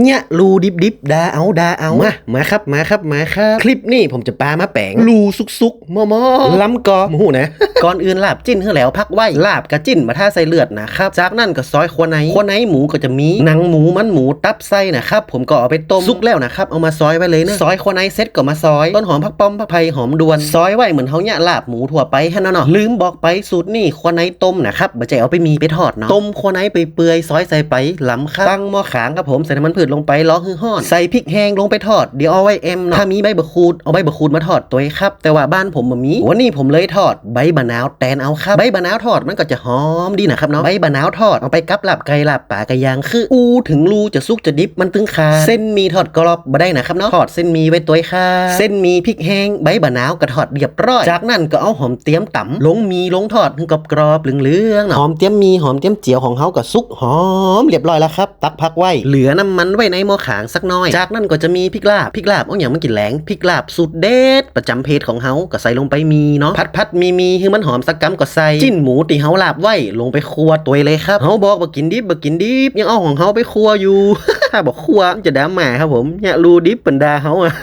เนี่ยรูดิบดิบดาเอาดาเอามามาครับมาครับมาครับ คลิปนี้ผมจะปามาแปลงรูซุกซุกมอมอล้ำกอมหูนะ ก่อนอื่นลาบจิ้นเฮือแล้วพักไว้ลาบกะจิ้นมาท่าใส่เลือดนะครับ จากนั้นก็ซอยครัวในครัวในหมูก็จะมีหนังหมูมันหมูตับไส้นะครับผมก็เอาไปต้มซุกแล้วนะครับเอามาซอยไว้เลยนะซอยครัวในเซ็ตก็มาซอยต้นหอมผักป้อมผักไผ่หอมดวนซอยไว้เหมือนเฮาเนี่ยลาบหมูทั่วไปแค่นั้นเนาะลืมบอกไปสูตรนี่ครัวในต้มนะครับบ่ใจเอาไปมีไปทอดเนาะต้มครัวในไปเปื่อยๆซอยใส่ไปล้ำครับตั้งหม้อขางครับผมใส่น้ำมันพืชลงไปล้อฮือฮ้อน ใส่พริกแห้งลงไปทอด เดี๋ยวเอาไว้เอ็มเนาะถ้ามีใบบักคูด เอาใบบักคูดมาทอดตัวเองครับ แต่ว่าบ้านผมบ่มี วันนี้ผมเลยทอดใบบะนาวแตนเอาครับ ใบบะนาวทอดมันก็จะหอมดีนะครับเนาะ ใบบะนาวทอดเอาไปกับลาบไก่ลาบป่ากระยางคือ อูถึงรูจะสุกจะดิบมันตึงคา เส้นหมีทอดกรอบบ่ได้นะครับเนาะ ทอดเส้นหมีไว้ตัวเองค่ะ เส้นหมีพริกแห้งใบบะนาวก็ทอดเรียบร้อย จากนั้นก็เอาหอมเตรียมต่ำลงหมีลงทอดถึงกรอบๆเหลืองๆเนาะหอมเตรียมหมีหอมเตรียมเจียวของเฮาก็สุกหอมเรียบร้อยแล้วครับ ตักพักไว้ เหลือน้ำมันไว้ในหม้อขางสักน้อย จากนั้นก็จะมีพริกลาบพริกลาบเอาอย่างมันกินแหลงพริกลาบสุดเด็ดประจำเพจของเฮาก็ใส่ลงไปมีเนาะผัดผัดมีมีคือมันหอมสักกำก็ใส่จิ้นหมูตีเฮาลาบไว้ลงไปครัวตัวเลยครับเฮาบอกบ่กินดิบบ่กินดิบยังเอาของเฮาไปครัวอยู่ ถ้าบอกครัวมันจะด่าหมาครับผมเนี่ยรูดิบเป็นดาเฮาอะ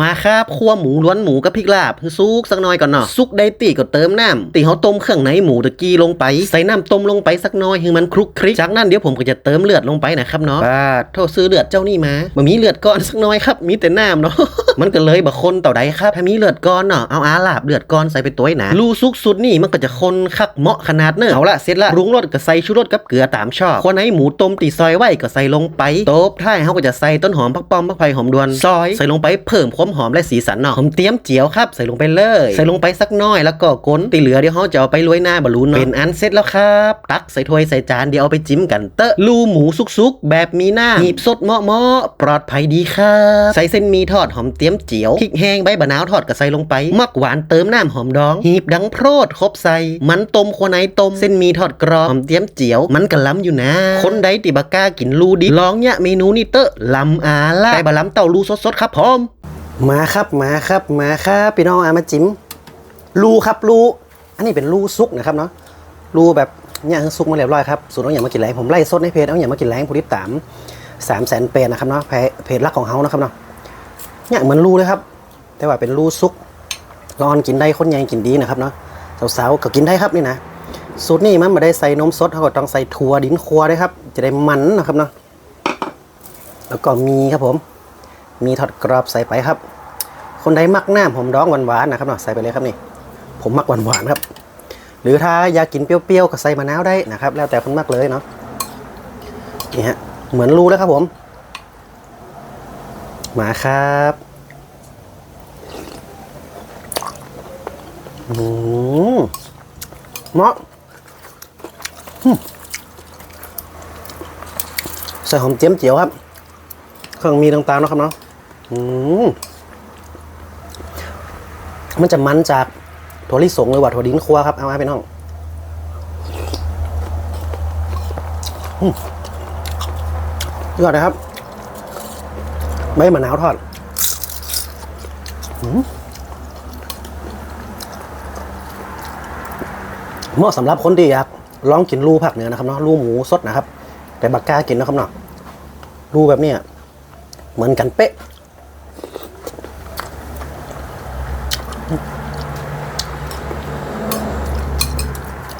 มาครับครัวหมูล้วนหมูกับพริกลาบซุกสักหน่อยก่อนเนาะซุกได้ตีก็เติมน้ำตีเฮาต้มเครื่องในหมูตะกี้ลงไป ใส่น้ำต้มลงไปสักหน่อยให้มันคลุกคลิกจากนั้นเดี๋ยวผมก็จะเติมเลือดลงไปนะครับเนาะป้าโทษซื้อเลือดเจ้านี่มาบ่มีเลือดก้อนสักหน่อยครับมีแต่น้ำเนาะมันก็เลยบ่คนต่อใดครับถ้ามีเลือดก้อนเนาะเอาอาลาบเลือดก้อนใส่ไปตัวไว้นะรูซุกสุดนี่มันก็จะคนคักเหมาะขนาดเนอะเอาละเสร็จละปรุงรสก็ใส่ชูรสกับเกลือตามชอบคนไหนหมูต้มตีซอยไว้ก็ใส่ลงไปโต๊บท้ายเฮาก็จะใส่ต้นหอมผักป้อมผักไผ่หอมดวนซอยใส่ลงไปเพิ่มความหอมและสีสันเนาะผมเตรียมเจียวครับใส่ลงไปเลย ใส่ลงไปสักหน้อยแล้วก็ก้นตีเหลือเดี๋ยวเฮาจะเอาไปลวยหน้าบอลลูนเนาะเป็นอันเสร็จแล้วครับตักใส่ถ้วยใส่จานเดี๋ยวเอาไปจิ้มกันเตอะลูหมูสุกๆ แบบมีหน้าหีบสดเหมาะๆปลอดภัยดีครับใส่เส้นหมีทอดหอมเตรียมเจียวพริกแห้งใบบะนาวทอดก็ใส่ลงไปมักหวานเติมน้ำหอมดองหีบดังโพรดครบใส่มันต้มโคนไหนต้มเส้นหมีทอดกรอบหอมเตรียมเจียว มันกะล้ำอยู่นะ คนใดติบากล้ากินลูดิบลองเนี่ยเมนูนี้เตอะล้ำอาล่าแต่บะล้ำเต้าลูสดๆครับพร้อมมาครับมาครับมาครับพี่น้องอามาจิ้มรูครับรูอันนี้เป็นรูซุกนะครับเนาะรูแบบเนี่ยซุกมาเรียบร้อยครับสูตรเอาอย่างมากินแรงผมไล่สดในเพจเอาอย่างมากินแรงผู้ติดตามสามแสนเพจนะครับเนาะเพจเพจรักของเฮานะครับเนาะเนี่ยเหมือนรูเลยครับ แต่ว่าเป็นรูซุกนอนกินได้คนใหญ่กินดีนะครับเนาะสาวๆก็กินได้ครับนี่นะสูตรนี้มันไม่ได้ใส่นมสดเขาก็ต้องใส่ถั่วดินครัวด้วยครับ จะได้มันนะครับเนาะ แล้วก็มีครับผม มีทอดกรอบใส่ไปครับ คนใดมักหน้ำผมร้องหวานๆนะครับเนาะใส่ไปเลยครับนี่ ผมมักหวานๆครับ หรือถ้าอยากกินเปรี้ยวๆก็ใส่มะนาวได้นะครับ แล้วแต่คนมักเลยเนาะนี่ฮะเหมือนรู้แล้วครับผม มาครับอืมเหมาะอืมใส่หอมเจียมเจียวครับ เครื่องมีต่างๆเนาะครับเนาะมันจะมันจากถั่วลิสงหรือว่าถั่วดินครัวครับ เอามาไปน้องอยอดนะครับ ใบมะนาวทอดมเหมาะสำหรับคนที่อยากลองกินรูผักเหนือนะครับเนาะรูหมูสดนะครับ แต่บักกล้ากินนะครับเนาะรูแบบเนี้ย เหมือนกันเป๊ะ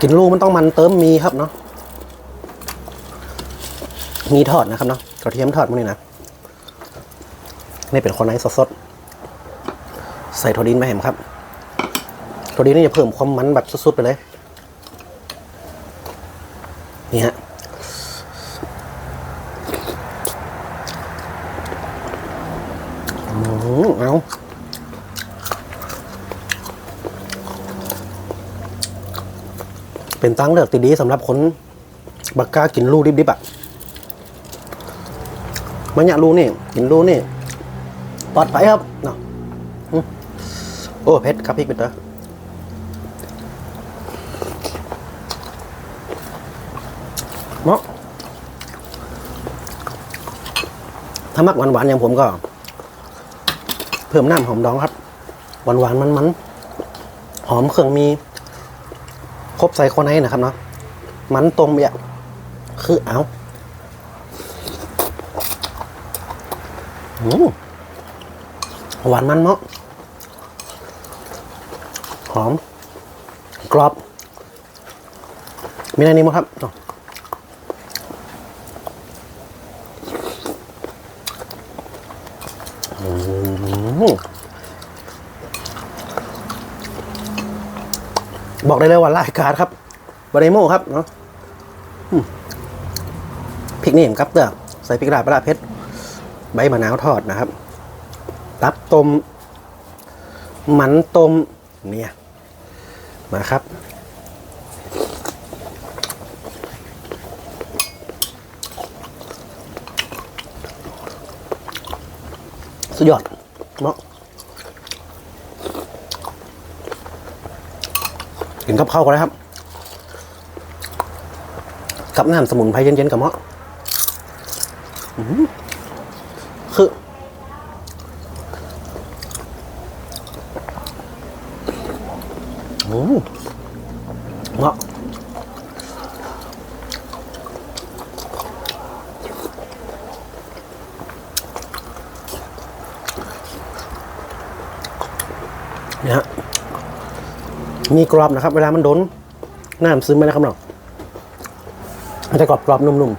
กินลูกมันต้องมันเติมมีครับเนาะ มีทอดนะครับเนาะกระเทียมทอดมันนี่นะ นี่เป็นคนไนสดๆ ใส่ถั่วดินไปเห็นครับถั่วดินนี่จะเพิ่มความมันแบบสุดๆไปเลย นี่ฮะ อืมเอา เป็นตั้งเลือกตีดีสำหรับคนบักก้ากินลูดิบๆอะมันอยากรู้นี่ กินลูนี่ปลอดภัยครับเนาะโอ้เพชรครับพริกเป็นเตอเนาะถ้ามักหวานๆอย่างผมก็ เพิ่มน้ำหอมดองครับ หวานๆมันๆหอมเครื่องมี ครบใส่คนให้นะครับเนาะมันตรงไปอะคือเอาหวานมันเนาะหอม กรอบ มีอะไรนี้มั้งครับอืม บอกได้เลยว่าลายการครับบาริโมครับเนาะพริกนี่ผมครับเด้อใส่พริกลาบปลาร้าเพชรใบมะนาวทอดนะครับตับต้มหมันต้มเนี่ยมาครับสุดยอดเนาะ กินกับข้าวกันเลยครับ กับน้ำสมุนไพรเย็นๆกับเมาะอื้อหือคืออืมาะเนี่ย มีกรอบนะครับ เวลามันโดนน้ำซึมไปนะครับเนาะมันจะกรอบกรอบนุ่มๆ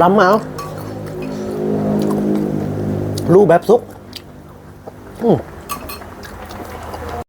ล้ำมาเอาลูกแบบซุก อืม